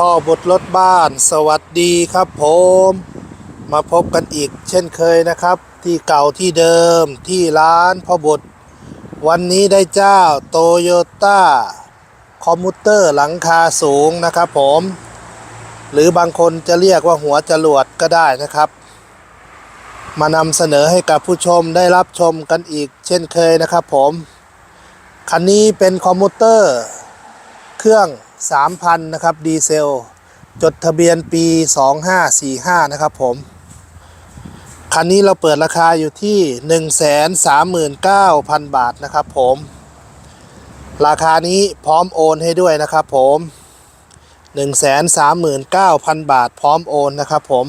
พ่อบทรถบ้านสวัสดีครับผม มาพบกันอีกเช่นเคยนะครับ ที่เก่าที่เดิมที่ร้านพ่อบท วันนี้ได้เจ้าโตโยต้าคอมมูเตอร์หลังคาสูงนะครับผม หรือบางคนจะเรียกว่าหัวจรวดก็ได้นะครับ มานำเสนอให้กับผู้ชมได้รับชมกันอีกเช่นเคยนะครับผม คันนี้เป็นคอมมูเตอร์ เครื่อง 3,000 นะครับ ดีเซล จดทะเบียนปี 2545 นะครับผม คันนี้เราเปิดราคาอยู่ที่ 139,000 บาทนะครับผม ราคานี้พร้อมโอนให้ด้วยนะครับผม 139,000 บาทพร้อมโอนนะครับผม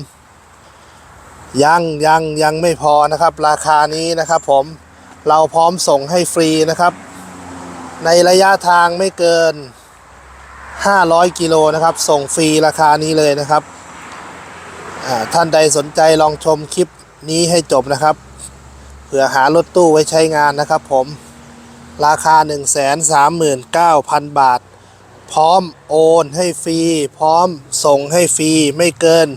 ยังยังยังไม่พอนะครับ ราคานี้นะครับผม เราพร้อมส่งให้ฟรีนะครับ ในระยะทางไม่เกิน 500 กิโลนะครับ ส่งฟรีราคานี้เลยนะครับ ท่านใดสนใจลองชมคลิปนี้ให้จบนะครับ เผื่อหารถตู้ไว้ใช้งานนะครับผมราคา 139,000 บาท พร้อมโอนให้ฟรี พร้อมส่งให้ฟรี ไม่เกิน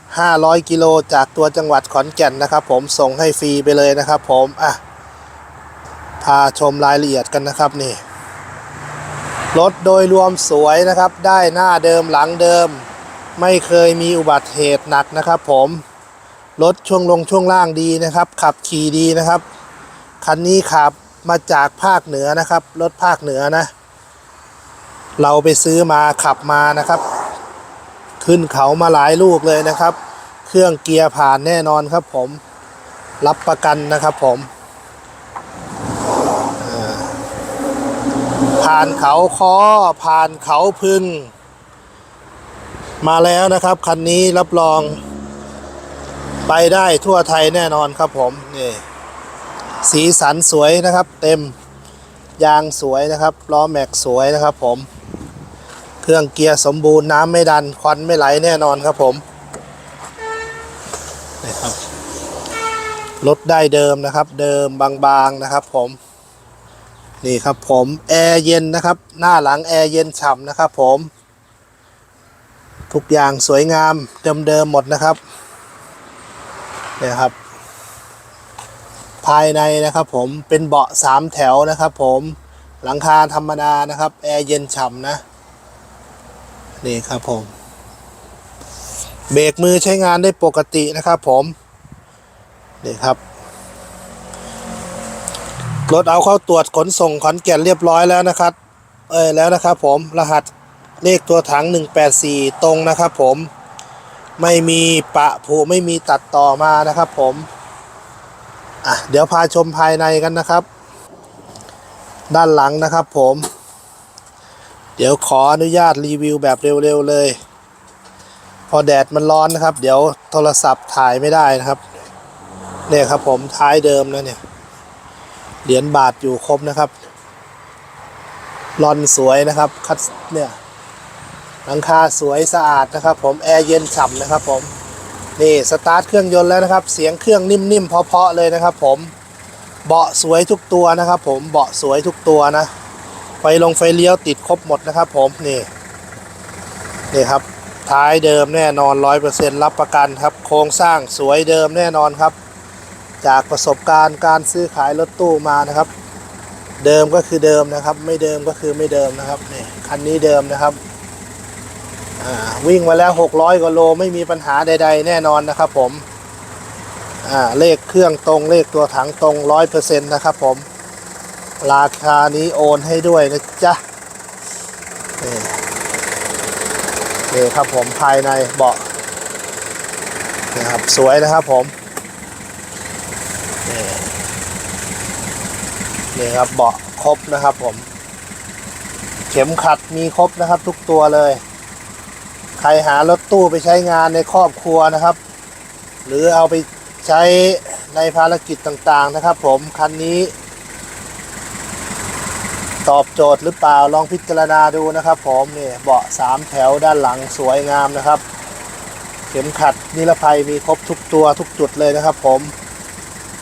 500 กิโลจากตัวจังหวัดขอนแก่นนะครับ ผมส่งให้ฟรีไปเลยนะครับ ผมอะพาชมรายละเอียดกันนะครับนี่ รถโดยรวมสวยนะครับ ได้หน้าเดิมหลังเดิม ไม่เคยมีอุบัติเหตุหนักนะครับผม รถช่วงลงช่วงล่างดีนะครับ ขับขี่ดีนะครับ คันนี้ขับมาจากภาคเหนือนะครับ รถภาคเหนือนะ เราไปซื้อมาขับมานะครับ ขึ้นเขามาหลายลูกเลยนะครับ เครื่องเกียร์ผ่านแน่นอนครับผม รับประกันนะครับผม ผ่านเขาคอผ่านเขาพึง มาแล้วนะครับ คันนี้รับรอง ไปได้ทั่วไทยแน่นอนครับผม นี่ สีสันสวยนะครับ เต็ม ยางสวยนะครับ ล้อแม็กสวยนะครับผม เครื่องเกียร์สมบูรณ์น้ำไม่ดัน ควันไม่ไหลแน่นอนครับผมนี่ครับรถได้เดิมนะครับ เดิมบางๆนะครับผม นี่ครับผมแอร์เย็นนะครับ หน้าหลังแอร์เย็นฉ่ำนะครับผมทุกอย่างสวยงามเดิมๆหมดนะครับเนี่ยครับ ภายในนะครับผมเป็นเบาะสามแถวนะครับผมหลังคาธรรมดานะครับ แอร์เย็นฉ่ำนะ นี่ครับผม เบรกมือใช้งานได้ปกตินะครับผม นี่ครับ รถเอาเข้าตรวจขนส่งขอนแก่นเรียบร้อยแล้วนะครับ เอ้ยแล้วนะครับผมรหัสเลขตัวถัง 184 ตรงนะครับผมไม่มีปะผูไม่มีตัดต่อมานะครับผมอะเดี๋ยวพาชมภายในกันนะครับ ด้านหลังนะครับผม เดี๋ยวขออนุญาตรีวิวแบบเร็วๆเลย พอแดดมันร้อนนะครับ เดี๋ยวโทรศัพท์ถ่ายไม่ได้นะครับ เนี่ยครับผมท้ายเดิมนะเนี่ย เหรียญบาทอยู่ครบนะครับรอนสวยนะครับคัดเนี่ยหลังคาสวยสะอาดนะครับ ผมแอร์เย็นฉ่ำนะครับ ผมนี่สตาร์ทเครื่องยนต์แล้วนะครับ เสียงเครื่องนิ่มๆเพาะๆเลยนะครับ ผมเบาะสวยทุกตัวนะครับ ผมเบาะสวยทุกตัวนะ ไฟลงไฟเลี้ยวติดครบหมดนะครับ ผมนี่นี่ครับท้ายเดิมแน่นอนร้อยเปอร์เซ็นต์รับประกันครับ โครงสร้างสวยเดิมแน่นอนครับ จากประสบการณ์การซื้อขายรถตู้มานะครับ เดิมก็คือเดิมนะครับ ไม่เดิมก็คือไม่เดิมนะครับนี่คันนี้เดิมนะครับวิ่งมาแล้ว 600กว่าโลไม่มีปัญหาใด ๆ แน่นอนนะครับ ผมเลขเครื่องตรงเลขตัวถังตรงร้อยเปอร์เซ็นต์นะครับ ผมราคานี้โอนให้ด้วยนะจ๊ะนี่นี่ครับผมภายในเบาะนะครับสวยนะครับผม นี่นี่ครับเบาะครบนะครับผม เข็มขัดมีครบนะครับทุกตัวเลย ใครหารถตู้ไปใช้งานในครอบครัวนะครับ หรือเอาไปใช้ในภารกิจต่างๆนะครับ ผมคันนี้ ตอบโจทย์หรือเปล่าลองพิจารณาดูนะครับ ผมนี่เบาะสามแถวด้านหลังสวยงามนะครับ เข็มขัดนิรภัยมีครบทุกตัวทุกจุดเลยนะครับ ผม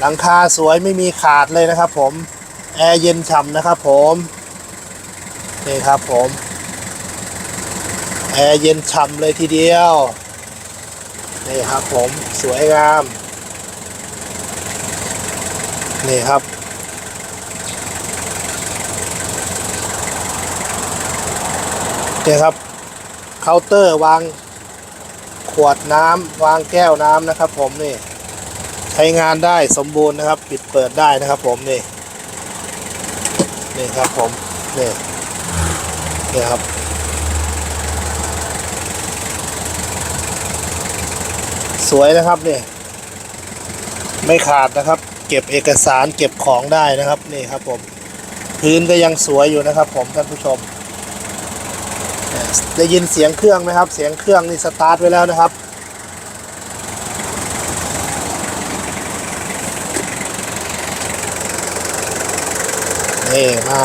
หลังคาสวยไม่มีขาดเลยนะครับผม แอร์เย็นฉ่ำนะครับผมนี่ครับผมแอร์เย็นฉ่ำเลยทีเดียวนี่ครับผมสวยงามนี่ครับนี่ครับเคาน์เตอร์วางขวดน้ำวางแก้วน้ำนะครับผมนี่ ใช้งานได้สมบูรณ์นะครับ ปิดเปิดได้นะครับ ผมนี่นี่ครับผมนี่นี่ครับสวยนะครับนี่ไม่ขาดนะครับ เก็บเอกสารเก็บของได้นะครับนี่ครับผมพื้นก็ยังสวยอยู่นะครับผมท่านผู้ชมได้ยินเสียงเครื่องไหมครับ เสียงเครื่องนี่สตาร์ทไว้แล้วนะครับ นี่มา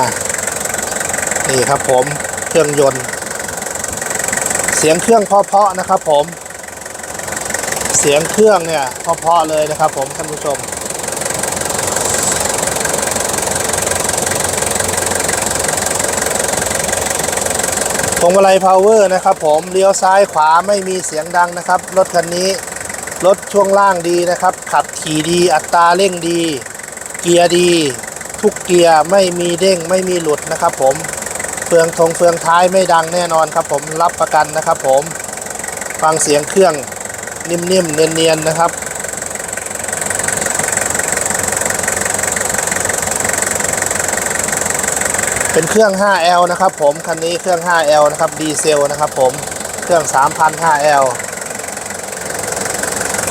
นี่ครับผมเครื่องยนต์ เสียงเครื่องเพาะๆนะครับ ผม เสียงเครื่องเนี่ยเพาะๆเลยนะครับ ผมท่านผู้ชมพวงมาลัยพาวเวอร์นะครับ ผมเลี้ยวซ้ายขวาไม่มีเสียงดังนะครับ รถคันนี้รถช่วงล่างดีนะครับ ขับขี่ดีอัตราเร่งดี เกียร์ดี ทุกเกียร์ไม่มีเด้งไม่มีหลุดนะครับผมเฟืองทงเฟืองท้ายไม่ดังแน่นอนครับผมรับประกันนะครับผมฟังเสียงเครื่องนิ่มๆเนียนๆนะครับเป็นเครื่อง 5L นะครับผม คันนี้เครื่อง 5L นะครับ ดีเซลนะครับผม เครื่อง 3,000 5L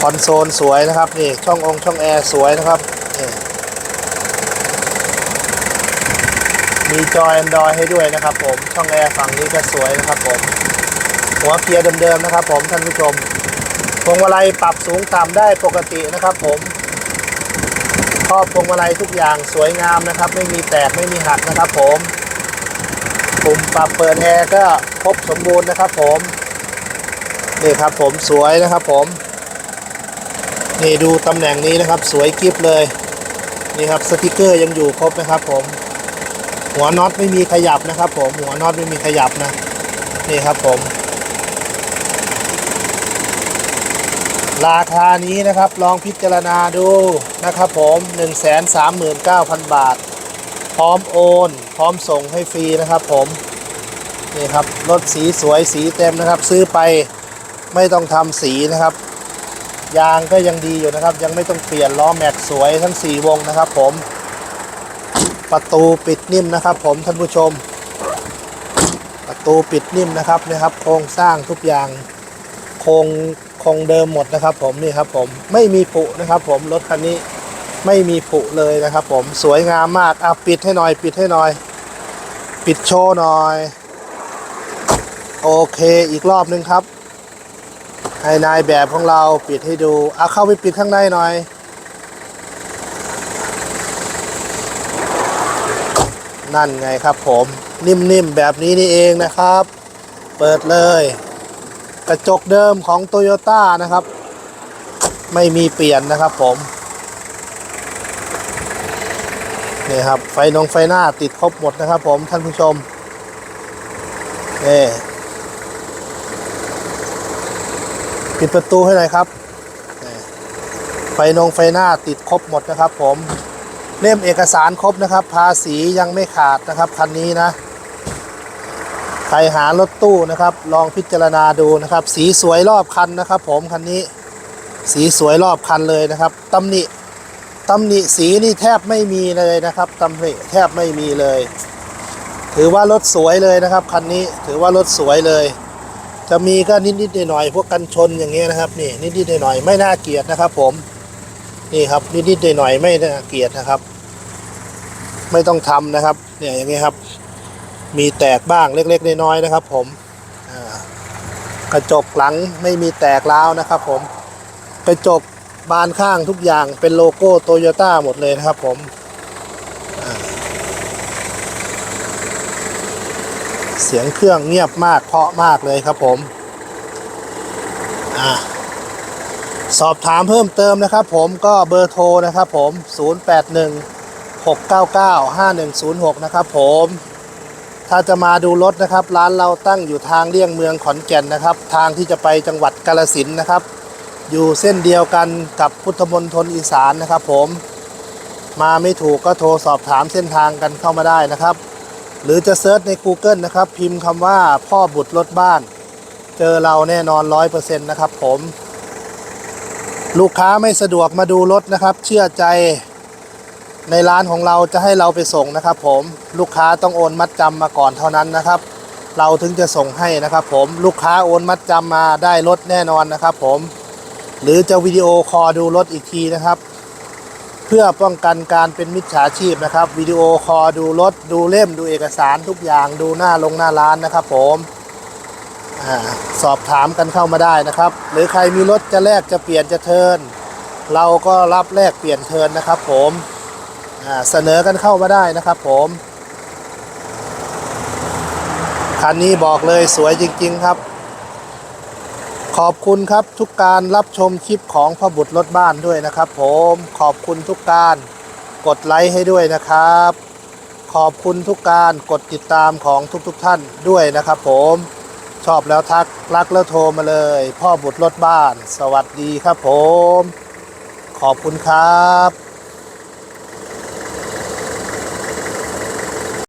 คอนโซลสวยนะครับ นี่ ช่ององค์ช่องแอร์สวยนะครับ มีจอ Android ให้ด้วยนะครับผม ช่องแอร์ฝั่งนี้ก็สวยนะครับผม หัวเกียร์เดิมๆนะครับผมท่านผู้ชมพวงมาลัยปรับสูงต่ำได้ปกตินะครับผมครอบพวงมาลัยทุกอย่างสวยงามนะครับ ไม่มีแตกไม่มีหักนะครับผมปุ่มปรับเปิดแอร์ก็ครบสมบูรณ์นะครับผมนี่ครับผมสวยนะครับผม นี่ดูตำแหน่งนี้นะครับ สวยกิฟเลยนี่ครับสติกเกอร์ยังอยู่ครบนะครับผม หัวน็อตไม่มีขยับนะครับผมหัวน็อตไม่มีขยับนะนี่ครับผม ราคานี้นะครับลองพิจารณาดูนะครับผม139,000 บาท พร้อมโอน พร้อมส่งให้ฟรีนะครับผมนี่ครับรถสีสวยสีเต็มนะครับ ซื้อไปไม่ต้องทำสีนะครับ ยางก็ยังดีอยู่นะครับ ยังไม่ต้องเปลี่ยนล้อแม็กสวยทั้ง 4 วงนะครับผม ประตูปิดนิ่มนะครับ ผมท่านผู้ชม ประตูปิดนิ่มนะครับนะครับ โครงสร้างทุกอย่างโครงคงเดิมหมดนะครับ ผมนี่ครับผมไม่มีผุนะครับ ผมรถคันนี้ไม่มีผุเลยนะครับ ผมสวยงามมากอะปิดให้หน่อยปิดให้หน่อย ปิดโชว์หน่อย โอเคอีกรอบหนึ่งครับให้นายแบบของเราปิดให้ดูเอาเข้าไปปิดข้างในหน่อย นั่นไงครับผมนิ่มๆ แบบนี้นี่เองนะครับ เปิดเลย กระจกเดิมของโตโยต้านะครับ ไม่มีเปลี่ยนนะครับผมนี่ครับ ไฟนงไฟหน้าติดครบหมดนะครับผมท่านผู้ชมนี่ปิดประตูให้หน่อยครับ ไฟนงไฟหน้าติดครบหมดนะครับผม เล่มเอกสารครบนะครับ ภาษียังไม่ขาดนะครับคันนี้นะ ใครหารถตู้นะครับ ลองพิจารณาดูนะครับ สีสวยรอบคันนะครับ ผมคันนี้สีสวยรอบคันเลยนะครับตำหนิตำหนิสีนี่แทบไม่มีเลยนะครับตำหนิแทบไม่มีเลย ถือว่ารถสวยเลยนะครับคันนี้ถือว่ารถสวยเลย จะมีก็นิดๆหน่อยๆพวกกันชนอย่างเงี้ยนะครับนี่นิดๆหน่อยๆไม่น่าเกลียดนะครับผม นี่ครับนิดๆหน่อยๆไม่น่าเกลียดนะครับ ไม่ต้องทำนะครับ เนี่ยอย่างเงี้ยครับ มีแตกบ้างเล็กๆน้อยๆนะครับ ผมกระจกหลังไม่มีแตกร้าวนะครับ ผมกระจกบานข้างทุกอย่างเป็นโลโก้โตโยต้าหมดเลยนะครับ ผมเสียงเครื่องเงียบมากเพาะมากเลยครับผม อ่า สอบถามเพิ่มเติมนะครับผมก็เบอร์โทรนะครับผม 081 699 5106 นะครับผมถ้าจะมาดูรถนะครับ ร้านเราตั้งอยู่ทางเลี่ยงเมืองขอนแก่นนะครับ ทางที่จะไปจังหวัดกาลสินธุ์นะครับ อยู่เส้นเดียวกันกับพุทธมณฑลอีสานนะครับผมมาไม่ถูกก็โทรสอบถามเส้นทางกันเข้ามาได้นะครับ หรือจะเซิร์ชใน Google นะครับ พิมพ์คำว่าพ่อบุตรรถบ้าน เจอเราแน่นอน 100%นะครับผม ลูกค้าไม่สะดวกมาดูรถนะครับ เชื่อใจในร้านของเราจะให้เราไปส่งนะครับ ผมลูกค้าต้องโอนมัดจำมาก่อนเท่านั้นนะครับ เราถึงจะส่งให้นะครับ ผมลูกค้าโอนมัดจำมาได้รถแน่นอนนะครับ ผมหรือจะวิดีโอคอลดูรถอีกทีนะครับ เพื่อป้องกันการเป็นมิจฉาชีพนะครับวิดีโอคอลดูรถดูเล่มดูเอกสารทุกอย่างดูหน้าลงหน้าร้านนะครับ ผม สอบถามกันเข้ามาได้นะครับ หรือใครมีรถจะแลกจะเปลี่ยนจะเทิน เราก็รับแลกเปลี่ยนเทินนะครับ ผมเสนอกันเข้ามาได้นะครับ ผมคันนี้บอกเลยสวยจริง ๆครับ ขอบคุณครับทุกการรับชมคลิปของพ่อบุตรรถบ้านด้วยนะครับ ผมขอบคุณทุกการกดไลค์ให้ด้วยนะครับ ขอบคุณทุกการกดติดตามของทุกๆทท่านด้วยนะครับ ผม ชอบแล้วทักรักแล้วโทรมาเลย พ่อบุตรรถบ้าน สวัสดีครับผม ขอบคุณครับ